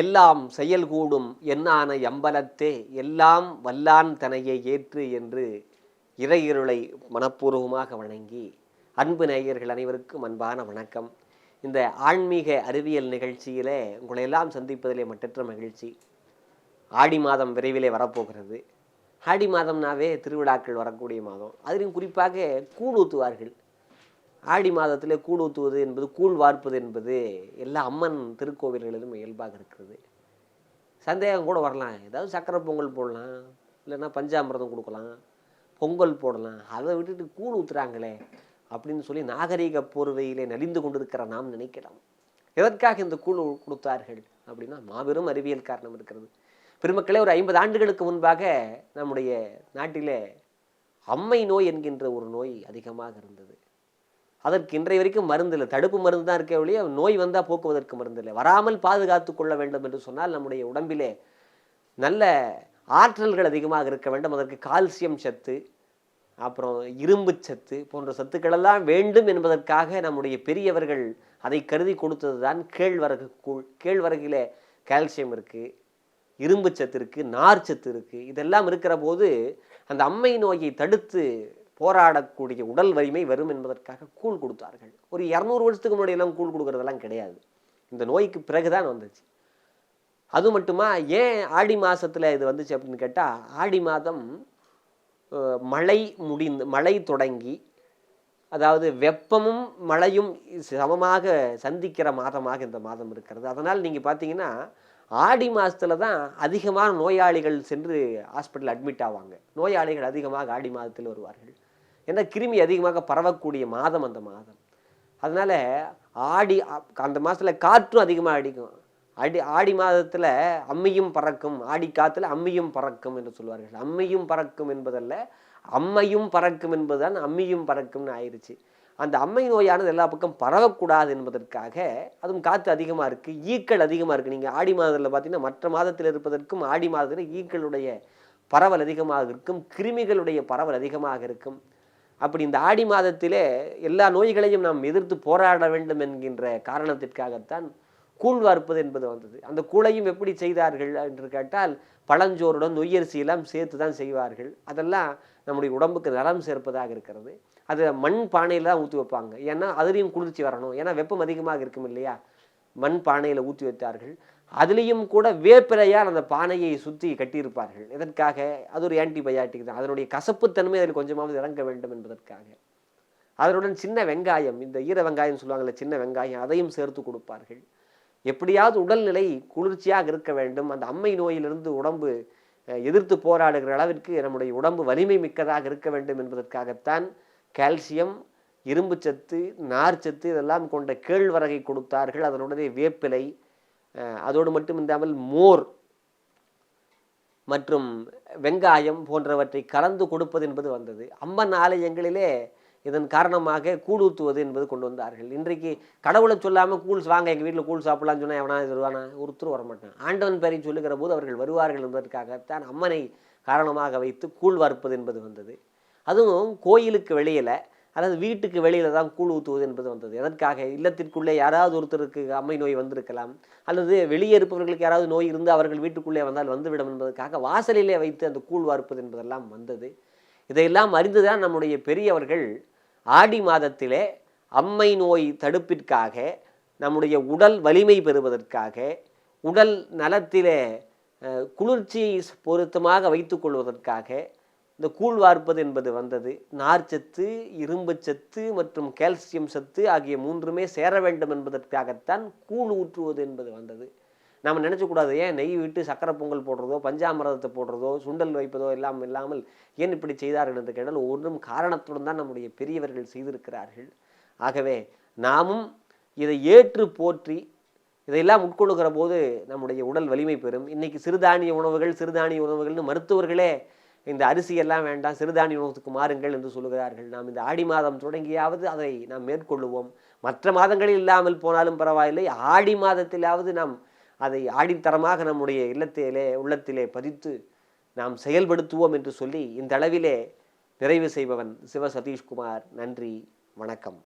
எல்லாம் செயல்கூடும் என்னான எம்பலத்தே எல்லாம் வல்லான் தனையை ஏற்று என்று இறையிருளை மனப்பூர்வமாக வணங்கி அன்பு நேயர்கள் அனைவருக்கும் அன்பான வணக்கம். இந்த ஆன்மீக அறிவியல் நிகழ்ச்சியிலே உங்களை எல்லாம் சந்திப்பதிலே மற்ற மகிழ்ச்சி. ஆடி மாதம் விரைவிலே வரப்போகிறது. ஆடி மாதம்னாவே திருவிழாக்கள் வரக்கூடிய மாதம். அதிலும் குறிப்பாக கூழ் ஊற்றுவார்கள் ஆடி மாதத்திலே கூழ் ஊற்றுவது என்பது கூழ் வார்ப்பது என்பது எல்லா அம்மன் திருக்கோவில்களிலும் இயல்பாக இருக்கிறது. சந்தேகம் கூட வரலாம். ஏதாவது சக்கரை பொங்கல் போடலாம் இல்லைன்னா பஞ்சாமிரதம் கொடுக்கலாம் பொங்கல் போடலாம். அதை விட்டுட்டு கூழ் ஊற்றுறாங்களே அப்படின்னு சொல்லி நாகரீக போர்வையிலே நலிந்து கொண்டிருக்கிற நாம் நினைக்கலாம். எதற்காக இந்த கூழ் கொடுத்தார்கள் அப்படின்னா மாபெரும் அறிவியல் காரணம் இருக்கிறது. பெருமக்களே ஒரு ஐம்பது ஆண்டுகளுக்கு முன்பாக நம்முடைய நாட்டிலே அம்மை நோய் என்கின்ற ஒரு நோய் அதிகமாக இருந்தது. அதற்கு இன்றைய வரைக்கும் மருந்து இல்லை. தடுப்பு மருந்து தான் இருக்கே ஒழிய நோய் வந்தால் போக்குவதற்கு மருந்து இல்லை. வராமல் பாதுகாத்து கொள்ள வேண்டும் என்று சொன்னால் நம்முடைய உடம்பிலே நல்ல ஆற்றல்கள் அதிகமாக இருக்க வேண்டும். அதற்கு கால்சியம் சத்து அப்புறம் இரும்பு சத்து போன்ற சத்துக்களெல்லாம் வேண்டும் என்பதற்காக நம்முடைய பெரியவர்கள் அதை கருதி கொடுத்தது தான் கேழ்வரகு கூழ். கேழ்வரகில் கால்சியம் இருக்குது இரும்பு சத்து இருக்குது நார் சத்து இருக்குது இதெல்லாம் இருக்கிற போது அந்த அம்மை நோயை தடுத்து போராடக்கூடிய உடல் வலிமை வரும் என்பதற்காக கூழ் கொடுத்தார்கள். ஒரு இரநூறு வருஷத்துக்கு முன்னாடியெல்லாம் கூழ் கொடுக்குறதெல்லாம் கிடையாது. இந்த நோய்க்கு பிறகுதான் வந்துச்சு. அது மட்டுமா ஏன் ஆடி மாதத்தில் இது வந்துச்சு அப்படின்னு கேட்டால் ஆடி மாதம் மழை முடிந்து மழை தொடங்கி அதாவது வெப்பமும் மழையும் சமமாக சந்திக்கிற மாதமாக இந்த மாதம் இருக்கிறது. அதனால் நீங்கள் பார்த்தீங்கன்னா ஆடி மாதத்தில் தான் அதிகமான நோயாளிகள் சென்று ஹாஸ்பிட்டல் அட்மிட் ஆவாங்க. நோயாளிகள் அதிகமாக ஆடி மாதத்தில் வருவார்கள். ஏன்னா கிருமி அதிகமாக பரவக்கூடிய மாதம் அந்த மாதம். அதனால் ஆடி அந்த மாதத்தில் காற்றும் அதிகமாக அடிக்கும். அடி ஆடி மாதத்தில் அம்மையும் பறக்கும் ஆடி காற்றுல அம்மியும் பறக்கும் என்று சொல்வார்கள். அம்மையும் பறக்கும் என்பதல்ல அம்மையும் பறக்கும் என்பதுதான் அம்மியும் பறக்கும்னு ஆயிடுச்சு அந்த அம்மை நோயானது எல்லா பக்கம் பரவக்கூடாது என்பதற்காக அதுவும் காற்று அதிகமாக இருக்குது ஈக்கள் அதிகமாக இருக்குது நீங்கள் ஆடி மாதத்தில் பார்த்தீங்கன்னா மற்ற மாதத்தில் இருப்பதற்கும் ஆடி மாதத்தில் ஈக்களுடைய பரவல் அதிகமாக இருக்கும் கிருமிகளுடைய பரவல் அதிகமாக இருக்கும். அப்படி இந்த ஆடி மாதத்திலே எல்லா நோய்களையும் நாம் எதிர்த்து போராட வேண்டும் என்கின்ற காரணத்திற்காகத்தான் கூழ் வார்ப்பது என்பது வந்தது. அந்த கூழையும் எப்படி செய்தார்கள் என்று கேட்டால் பழஞ்சோறுடன் நொய்யரிசி எல்லாம் சேர்த்து தான் செய்வார்கள். அதெல்லாம் நம்முடைய உடம்புக்கு நலம் சேர்ப்பதாக இருக்கிறது. அது மண் பானையில் தான் ஊற்றி வைப்பாங்க. ஏன்னா அதுலேயும் குளிர்ச்சி வரணும். ஏன்னா வெப்பம் அதிகமாக இருக்கும் இல்லையா? மண் பானையில் ஊற்றி வைத்தார்கள். அதுலேயும் கூட வேப்பிலையால் அந்த பானையை சுற்றி கட்டியிருப்பார்கள். எதற்காக அது ஒரு ஆன்டிபயாட்டிக் தான். அதனுடைய கசப்புத்தன்மை அதில் கொஞ்சமாவது இறங்க வேண்டும் என்பதற்காக. அதனுடன் சின்ன வெங்காயம் இந்த ஈர வெங்காயம் சொல்லுவாங்கள்ல சின்ன வெங்காயம் அதையும் சேர்த்து கொடுப்பார்கள். எப்படியாவது உடல்நிலை குளிர்ச்சியாக இருக்க வேண்டும். அந்த அம்மை நோயிலிருந்து உடம்பு எதிர்த்து போராடுகிற அளவிற்கு நம்முடைய உடம்பு வலிமை மிக்கதாக இருக்க வேண்டும் என்பதற்காகத்தான் கால்சியம் இரும்பு சத்து நார் சத்து இதெல்லாம் கொண்ட கேழ்வரகை கொடுத்தார்கள். அதனுடனே வேப்பிலை அதோடு மட்டும் இல்லாமல் மோர் மற்றும் வெங்காயம் போன்றவற்றை கலந்து கொடுப்பது என்பது வந்தது. அம்மன் ஆலயங்களிலே இதன் காரணமாக கூழ் என்பது கொண்டு வந்தார்கள். இன்றைக்கு கடவுளை சொல்லாமல் கூழ்ஸ் வாங்க எங்கள் வீட்டில் கூழ் சாப்பிடலாம்னு சொன்னால் எவனா இது வருவானா? ஒருத்தர் வரமாட்டான் ஆண்டவன் பெயரை சொல்லுகிற போது அவர்கள் வருவார்கள் என்பதற்காகத்தான் அம்மனை காரணமாக வைத்து கூழ் வார்ப்பது என்பது வந்தது. அதுவும் கோயிலுக்கு வெளியில் அல்லது வீட்டுக்கு வெளியில தான் கூழ் ஊற்றுவது என்பது வந்தது. எதற்காக இல்லத்திற்குள்ளே யாராவது ஒருத்தருக்கு அம்மை நோய் வந்திருக்கலாம். அல்லது வெளியே இருப்பவர்களுக்கு யாராவது நோய் இருந்து அவர்கள் வீட்டுக்குள்ளே வந்தால் வந்துவிடும் என்பதற்காக வாசலிலே வைத்து அந்த கூழ் வார்ப்பது என்பதெல்லாம் வந்தது. இதையெல்லாம் அறிந்துதான் நம்முடைய பெரியவர்கள் ஆடி மாதத்திலே அம்மை நோய் தடுப்பிற்காக நம்முடைய உடல் வலிமை பெறுவதற்காக உடல் நலத்திலே குளிர்ச்சியை பொருத்தமாக வைத்துக்கொள்வதற்காக இந்த கூழ் வார்ப்பது என்பது வந்தது. நார்ச்சத்து இரும்பு சத்து மற்றும் கால்சியம் சத்து ஆகிய மூன்றுமே சேர வேண்டும் என்பதற்காகத்தான் கூழ் ஊற்றுவது என்பது வந்தது. நாம் நினச்சக்கூடாது ஏன் நெய் விட்டு சக்கரை பொங்கல் போடுறதோ பஞ்சாமிரதத்தை போடுறதோ சுண்டல் வைப்பதோ எல்லாம் இல்லாமல் ஏன் இப்படி செய்தார்கள் என்று கேட்டால் ஒன்றும் காரணத்துடன் தான் நம்முடைய பெரியவர்கள் செய்திருக்கிறார்கள். ஆகவே நாமும் இதை ஏற்று போற்றி இதையெல்லாம் உட்கொள்ளுகிற போது நம்முடைய உடல் வலிமை பெறும். இன்றைக்கி சிறுதானிய உணவுகள் சிறுதானிய உணவுகள்னு மருத்துவர்களே இந்த அரிசி எல்லாம் வேண்டாம் சிறுதானிய உணவுக்கு மாறுங்கள் என்று சொல்லுகிறார்கள். நாம் இந்த ஆடி மாதம் தொடங்கியாவது அதை நாம் மேற்கொள்ளுவோம். மற்ற மாதங்களில் இல்லாமல் போனாலும் பரவாயில்லை. ஆடி மாதத்திலாவது நாம் அதை ஆடித்தரமாக நம்முடைய இல்லத்திலே உள்ளத்திலே பதித்து நாம் செயல்படுத்துவோம் என்று சொல்லி இந்த அளவிலே நிறைவு செய்பவன் சிவ சதீஷ்குமார். நன்றி வணக்கம்.